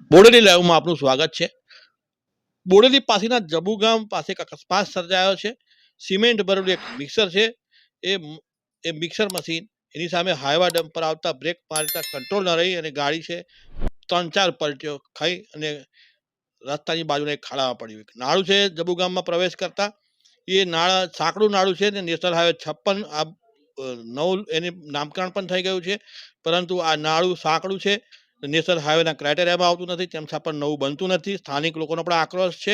બોડેલી લાઈવમાં આપનું સ્વાગત છે. બોડેલી પાસેના જબુ ગામ પાસે એક અકસ્માત સર્જાયો છે. સિમેન્ટ ભરેલું એક મિક્સર છે. એ એ મિક્સર મશીન એની સામે હાઈવા પર આવતા બ્રેક મારતા કંટ્રોલ ન રહી અને ગાડી છે ત્રણ ચાર પલટીઓ ખાઈ અને રસ્તાની બાજુના એક ખાડામાં પડ્યું. નાળું છે જબુ ગામમાં પ્રવેશ કરતા. એ નાળા, સાંકડું નાળું છે ને નેશનલ હાઈવે છપ્પન, આ નવ એને નામકરણ પણ થઈ ગયું છે. પરંતુ આ નાળું, સાંકડું છે નેશનલ હાઈવેના ક્રાઇટેરિયામાં આવતું નથી તેમ છતાં પણ નવું બનતું નથી સ્થાનિક લોકોનો પણ આક્રોશ છે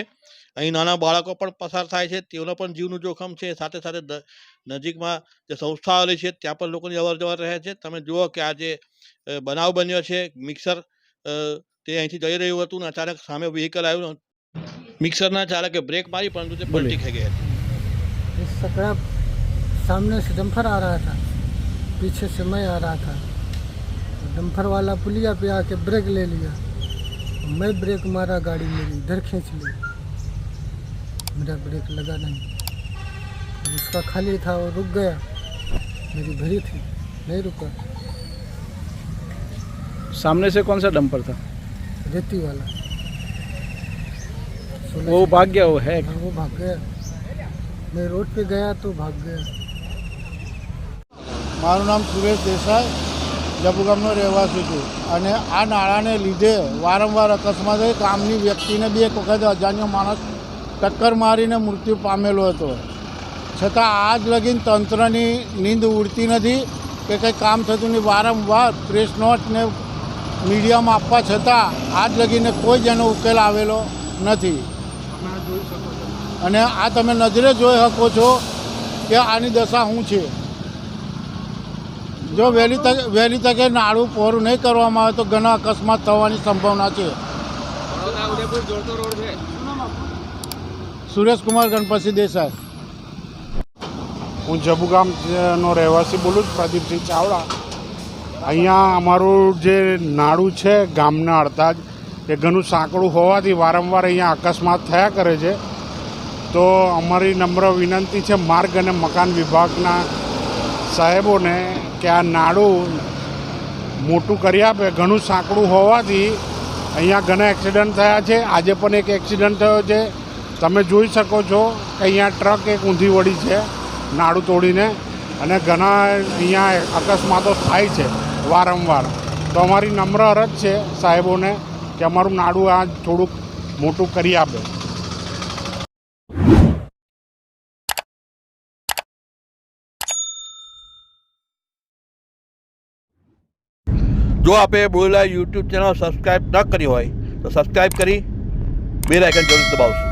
અહીં નાના બાળકો પણ પસાર થાય છે તેઓનો પણ જીવનું જોખમ છે સાથે સાથે દ- નજીકમાં જે સંસ્થા આવેલી છે ત્યાં પણ લોકોની અવર જવર રહે છે તમે જુઓ કે આ જે અ, બનાવ બન્યો છે મિક્સર અ, તે અહીંથી જઈ રહ્યું હતું ને અચાનક સામે વ્હીકલ આવ્યું મિક્સરના ચાલકે બ્રેક મારી પરંતુ તે પલટી ખાઈ ગઈ હતી इस सकड़ा सामने से डम्फर आ रहा था पीछे से मैं आ रहा था तो डम्फर वाला पुलिया पे आके ब्रेक ले लिया मैं ब्रेक मारा गाड़ी मेरी इधर खींच ली मेरा ब्रेक लगा नहीं अब उसका खाली था वो रुक गया मेरी भरी थी नहीं रुका सामने से कौन सा डंपर था रेती वाला सोलह वो से- भाग गया वो है हाँ, वो भाग गया मैं रोड पे गया तो भाग गया મારું નામ સુરેશ દેસાઈ જબુ ગામનો રહેવાસી છું. અને આ નાળાને લીધે વારંવાર અકસ્માત કામની વ્યક્તિને બી એક વખત અજાણ્યો માણસ ટક્કર મારીને મૃત્યુ પામેલો હતો. છતાં આજ લગીન તંત્રની નીંદ ઉડતી નથી કે કંઈ કામ થતું નહીં વારંવાર પ્રેસ નોટ ને મીડિયામાં આપવા છતાં આજ લગીને કોઈ જ એનો ઉકેલ આવેલો નથી. અને આ તમે નજરે જોઈ શકો છો કે આની દશા શું છે. જો વહેલી તકે વહેલી તકે નાળું પહોરું નહીં કરવામાં આવે તો ઘણા અકસ્માત થવાની સંભાવના છે. સુરેશકુમાર ગણપતિ દેસાઈ. હું જબુગામનો રહેવાસી બોલું છું, પ્રદીપસિંહ ચાવડા. અહીંયા અમારું જે નાળું છે, ગામના અડતા જ, એ ઘણું સાંકડું હોવાથી વારંવાર અહીંયા અકસ્માત થયા કરે છે. તો અમારી નમ્ર વિનંતી છે, માર્ગ અને મકાન વિભાગના સાહેબોને કે આ નાડું મોટું કરી આપે, ઘણું સાંકડું હોવાથી અહીંયા ઘણા એક્સિડન્ટ થયા છે. આજે પણ એક એક્સિડન્ટ થયો છે. તમે જોઈ શકો છો કે અહીંયા ટ્રક એક ઊંધી વળી છે નાડું તોડીને. અને ઘણા અહીંયા અકસ્માતો થાય છે, વારંવાર. તો અમારી નમ્ર અરજ છે સાહેબોને કે અમારું નાડું આ થોડુંક મોટું કરી આપે. જો આપે બોલેલા યુટ્યુબ ચેનલ સબસ્ક્રાઈબ ન કરી હોય, તો સબસ્ક્રાઈબ કરી, બે આઇકન જરૂર દબાવશો.